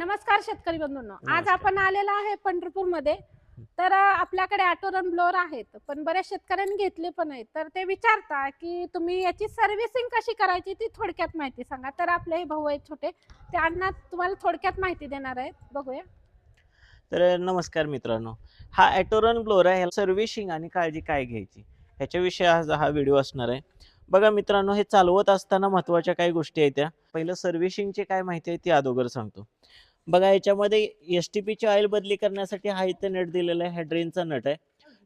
नमस्कार शेतकरी बंधूंनो. आज नमस्कार. आपण आलेलो आहे पंढरपूरमध्ये तर अं, आपल्याकडे ऑटोरन ब्लोअर आहेत पण बऱ्याच शेतकऱ्यांनी घेतले पण आहेत तर ते विचारता की तुम्ही याची सर्व्हिसिंग कशी करायची ती थोडक्यात माहिती सांगा. तर आपले हे भाऊ आहेत छोटे. ते अण्णा तुम्हाला थोडक्यात माहिती देणार आहेत. बघूया. तर नमस्कार मित्रांनो. हा ॲटोरन ब्लोअर आहे ह्याला सर्व्हिसिंग आणि काळजी काय घ्यायची? ह्याच्याविषयी आज हा व्हिडिओ असणार आहे. बघा मित्रांनो हे चालवत असताना महत्त्वाच्या काही गोष्टी आहेत त्या. पहिलं सर्व्हिसिंगची काय माहिती आहे ती अगोदर सांगतो. बघा याच्यामध्ये एस टी पीची ऑइल बदली करण्यासाठी हा इथं नट दिलेला आहे. हा ड्रेनचा नट आहे.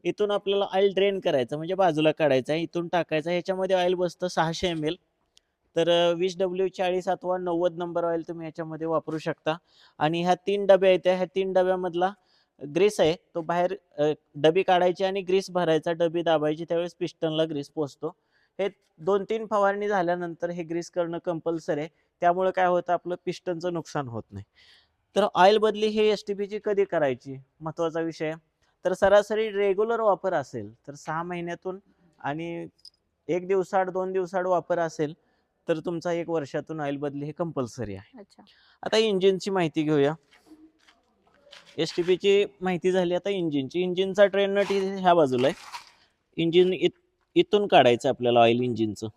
इथून आपल्याला ऑइल ड्रेन करायचं म्हणजे बाजूला काढायचं आहे. इथून टाकायचं आहे. ह्याच्यामध्ये ऑइल बसतं सहाशे एम एल तर वीस डब्ल्यू चाळीस अथवा नव्वद नंबर ऑइल तुम्ही याच्यामध्ये वापरू शकता. आणि ह्या तीन डब्या आहेत. ह्या तीन डब्यामधला ग्रीस आहे. तो बाहेर डबी काढायची आणि ग्रीस भरायचा. डबी दाबायची. त्यावेळेस पिस्टनला ग्रीस पोचतो हे दोन तीन फवारणी झाल्यानंतर हे ग्रीस करणं कंपल्सरी आहे. त्यामुळे काय होतं? आपलं पिस्टनचं नुकसान होत नाही. तर ऑइल बदली ही एस टी पीची कधी करायची? महत्त्वाचा विषय. तर सरासरी रेग्युलर वापर असेल तर सहा महिन्यातून आणि एक दिवसाआड दोन दिवसाआड वापर असेल तर तुमचा एक वर्षातून ऑइल बदली हे कंपल्सरी आहे. आता इंजिनची माहिती घेऊया. एस टी पीची माहिती झाली आता इंजिनची. इंजिनचा ट्रेन नट ह्या बाजूला आहे. इंजिन इथून काढायचं आपल्याला ऑइल इंजिनचं.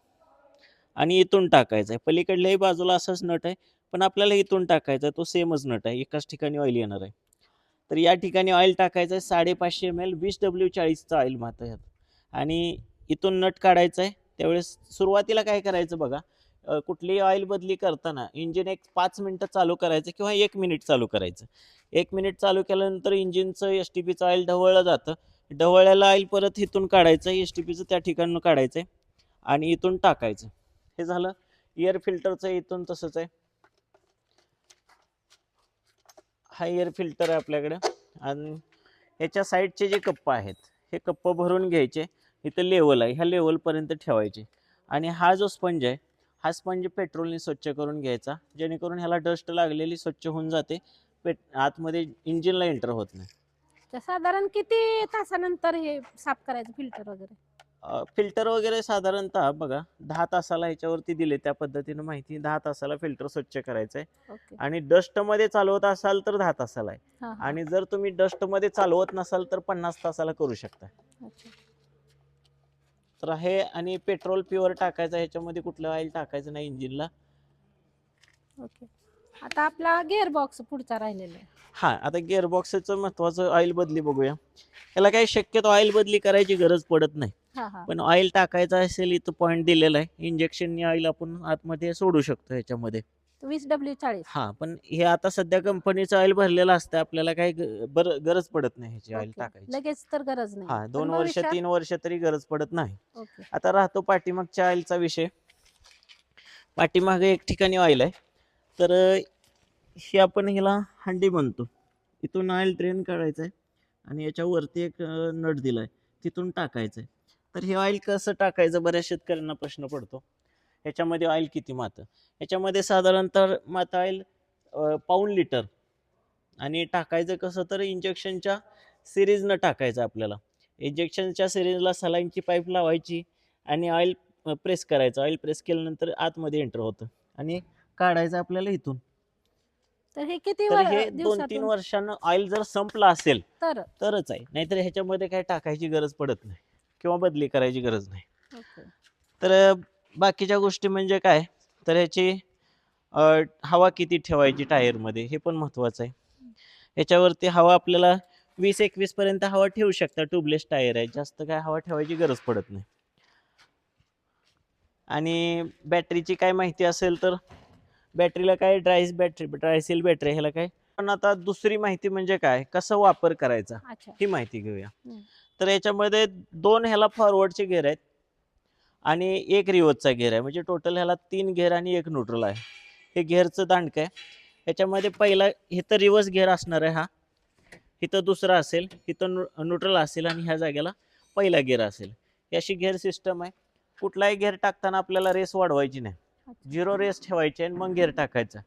आणि इथून टाकायचं आहे. पलीकडल्याही बाजूला असंच नट आहे. पण आपल्याला इथून टाकायचा आहे तो सेमच नट आहे एकाच ठिकाणी ऑइल येणार आहे. तर या ठिकाणी ऑइल टाकायचं आहे साडेपाचशे एम एल वीस डब्ल्यू चाळीसचं ऑइल मात आहे. आणि इथून नट काढायचं आहे त्यावेळेस सुरुवातीला काय करायचं बघा कुठलीही ऑइल बदली करताना इंजिन एक पाच मिनटं चालू करायचं किंवा एक मिनिट चालू करायचं. एक मिनिट चालू केल्यानंतर इंजिनचं एस टी पीचं ऑइल ढवळलं जातं. ढवळलेलं ऑइल परत इथून काढायचं एस टी पीचं त्या ठिकाणून काढायचं आहे आणि इथून टाकायचं. हे झालं. एअर फिल्टरचं इथून तसंच आहे. हा एअर फिल्टर आहे आपल्याकडे. आणि ह्याच्या साईडचे जे कप्प आहेत हे कप्पा भरून घ्यायचे. इथं लेवल आहे. ह्या लेवलपर्यंत ठेवायचे. आणि हा जो स्पंज आहे हा स्पंज पेट्रोलने स्वच्छ करून घ्यायचा. जेणेकरून ह्याला डस्ट लागलेली स्वच्छ होऊन जाते. पेट आतमध्ये इंजिनला एंटर होत नाही. तर साधारण किती तासानंतर हे साफ करायचं? फिल्टर वगैरे? फिल्टर वगैरे साधारणतः बघा दहा तासाला ह्याच्यावरती दिले त्या पद्धतीनं माहिती. दहा तासाला फिल्टर स्वच्छ करायचं आहे ओके. आणि डस्टमध्ये चालवत असाल तर दहा तासाला आहे. हा, हा. आणि जर तुम्ही डस्टमध्ये चालवत नसाल तर पन्नास तासाला करू शकता. अच्छा. तर हे आणि पेट्रोल प्युअर टाकायचं ह्याच्यामध्ये कुठलं ऑइल टाकायचं नाही इंजिनला ओके. आता आपला गिअर बॉक्स पुढचा राहिलेला आहे. हा आता गिअरबॉक्सचं महत्वाचं ऑइल बदली बघूया. याला काही शक्यतो ऑइल बदली करायची गरज पडत नाही. पण ऑइल टाकायचं असेल इथं पॉईंट दिलेला आहे. इंजेक्शननी ऑइल आपण आतमध्ये सोडू शकतो ह्याच्यामध्ये. वीस डब्ल्यू चाळीस. हा पण हे आता सध्या कंपनीचं ऑइल भरलेलं असतं. आपल्याला काही गरज पडत नाही ह्याची ऑइल. टाकायची. लगेच तर गरज नाही. हा दोन वर्ष तीन वर्ष तरी गरज पडत नाही. आता राहतो पाठीमागच्या ऑइलचा विषय. पाठीमागे एक ठिकाणी ऑइल आहे. तर ही आपण ह्याला हंडी म्हणतो. इथून ऑइल ड्रेन काढायचं आहे आणि याच्यावरती एक नट दिलाय. तिथून टाकायचं आहे तर हे ऑइल कसं टाकायचं? बऱ्याच शेतकऱ्यांना प्रश्न पडतो. ह्याच्यामध्ये ऑइल किती मातं? ह्याच्यामध्ये साधारणतः मातं ऑइल पाऊन लिटर आणि टाकायचं कसं? तर इंजेक्शनच्या सिरीजनं टाकायचं आपल्याला. इंजेक्शनच्या सिरीजला सलाईनची पाईप लावायची आणि ऑइल प्रेस करायचं. ऑइल प्रेस केल्यानंतर आतमध्ये एंटर होतं. आणि काढायचं आपल्याला इथून. तर हे किती तर हे दोन तीन वर्षानं ऑइल जर संपलं असेल तर तरच आहे. नाहीतर ह्याच्यामध्ये काय टाकायची गरज पडत नाही. किंवा बदली करायची गरज नाही. तर बाकीच्या गोष्टी म्हणजे काय? तर ह्याची हवा किती ठेवायची टायरमध्ये हे पण महत्त्वाचं आहे. ह्याच्यावरती हवा आपल्याला वीस एकवीस पर्यंत हवा ठेवू शकता. ट्यूबलेस टायर आहे. जास्त काय हवा ठेवायची गरज पडत नाही. आणि बॅटरीची काय माहिती असेल तर बॅटरीला काय ड्रायस बॅटरी ड्रायसेल बॅटरी ह्याला काय पण आता दुसरी माहिती म्हणजे काय? कसं वापर करायचा? अच्छा. ही माहिती घेऊया. तर याच्यामध्ये दोन ह्याला फॉरवर्डचे गेअर आहेत आणि एक रिवर्सचा गेअर आहे. म्हणजे टोटल ह्याला तीन गेअर आणि एक न्यूट्रल आहे. हे गेअरचं दांडकं आहे. याच्यामध्ये पहिला इथं रिवर्स गेअर असणार आहे हा. इथं दुसरा असेल इथं न्यूट्रल असेल आणि ह्या जागेला पहिला गेअर असेल. ही अशी गेअर सिस्टम आहे. कुठलाही गेअर टाकताना आपल्याला रेस वाढवायची नाही. झिरो रेस ठेवायची आणि मग गेअर टाकायचा.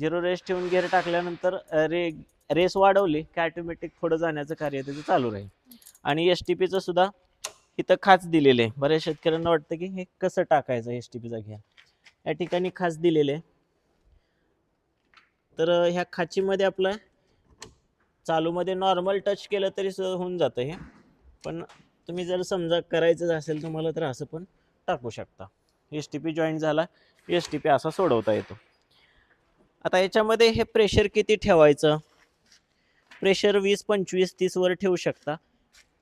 झिरो रेस ठेवून गेअर टाकल्यानंतर रे रेस वाढवली की ऑटोमॅटिक पुढं जाण्याचं कार्य त्याचं चालू राहील. आणि एस टी पीचं सुद्धा इथं खाच दिलेलं आहे. बऱ्याच शेतकऱ्यांना वाटतं की हे कसं टाकायचं एस टी पीचा घ्या या ठिकाणी खास दिलेले आहे. तर ह्या खाचीमध्ये आपलं चालूमध्ये नॉर्मल टच केलं तरी स- होऊन जातं हे. पण तुम्ही जर समजा करायचं असेल तुम्हाला तर असं पण टाकू शकता. एस टी पी जॉईंट झाला. एस टी पी असा सोडवता येतो. आता याच्यामध्ये हे प्रेशर किती ठेवायचं? प्रेशर वीस पंचवीस तीसवर ठेवू शकता.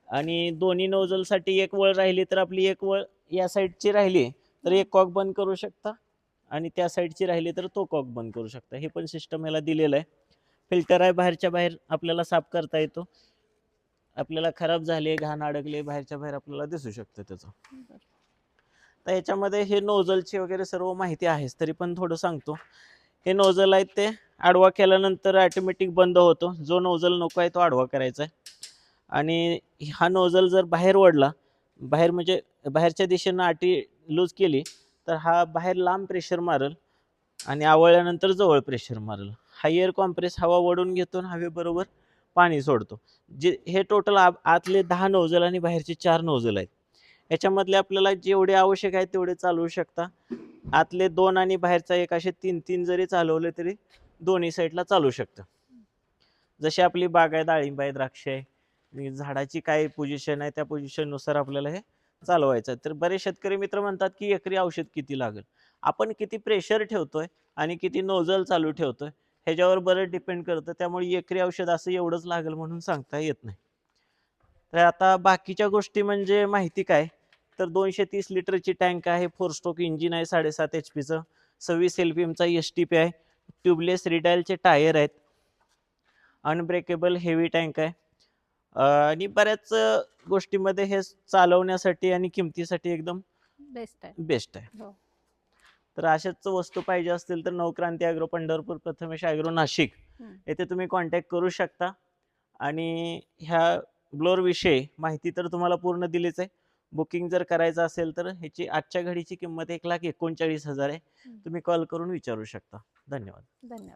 आणि दोन्ही नोजलसाठी एक वळ राहिली तर आपली एक वळ या साईडची राहिली तर एक कॉक बंद करू शकता. आणि त्या साईडची राहिली तर तो कॉक बंद करू शकता. हे पण सिस्टम याला दिलेलं आहे. फिल्टर आहे बाहेरच्या बाहेर आपल्याला साफ करता येतो. आपल्याला खराब झाले घाण अडकले बाहेरच्या बाहेर आपल्याला दिसू शकतं त्याचं. तर याच्यामध्ये हे नोझलची वगैरे सर्व माहिती आहेच तरी पण थोडं सांगतो. हे नोझल आहेत ते आडवा केल्यानंतर ॲटोमॅटिक बंद होतो. जो नोझल नको आहे तो आडवा करायचा आहे. आणि हा नोझल जर बाहेर ओढला बाहेर म्हणजे बाहेरच्या दिशेनं आटी लूज केली तर हा बाहेर लांब प्रेशर मारल आणि आवळल्यानंतर जवळ प्रेशर मारल. हा एअर कॉम्प्रेस हवा वडून घेतो आणि हवेबरोबर पाणी सोडतो. जे हे टोटल आतले दहा नोझल आणि बाहेरचे चार नोझल आहेत. याच्यामधले आपल्याला जेवढे आवश्यक आहे तेवढे चालवू शकता. आतले दोन आणि बाहेरचा एक असे तीन तीन जरी चालवले तरी दोन्ही साईडला चालू शकतं. जशी आपली बाग आहे डाळिंब आहे द्राक्ष आहे झाडाची काय पोझिशन आहे त्या पोझिशननुसार आपल्याला हे चालवायचं आहे. तर बरेच शेतकरी मित्र म्हणतात की एकरी औषध किती लागेल? आपण किती प्रेशर ठेवतोय आणि किती नोझल चालू ठेवतोय ह्याच्यावर बरं डिपेंड करतं. त्यामुळे एकरी औषध असं एवढंच लागेल म्हणून सांगता येत नाही. तर आता बाकीच्या गोष्टी म्हणजे माहिती काय? तर दोनशे तीस लिटरची टँक आहे. फोर स्ट्रोक इंजिन आहे साडेसात एच पीचं. सव्वीस एल पी एमचा एस टी पी आहे. ट्यूबलेस रिडायलचे टायर आहेत. अनब्रेकेबल हेवी टँक आहे. आणि बऱ्याच गोष्टीमध्ये हे चालवण्यासाठी आणि किमतीसाठी एकदम बेस्ट आहे. बेस्ट आहे. हो. तर अशाच वस्तू पाहिजे असतील तर नवक्रांती ॲग्रो पंढरपूर प्रथमेश ॲग्रो नाशिक. येथे तुम्ही कॉन्टॅक्ट करू शकता. आणि ह्या ब्लोअर विषयी माहिती तर तुम्हाला पूर्ण दिलीच आहे. बुकिंग जर करायचं असेल तर ह्याची आजच्या घडीची किंमत एक लाख एकोणचाळीस हजार आहे. तुम्ही कॉल करून विचारू शकता. धन्यवाद. धन्यवाद.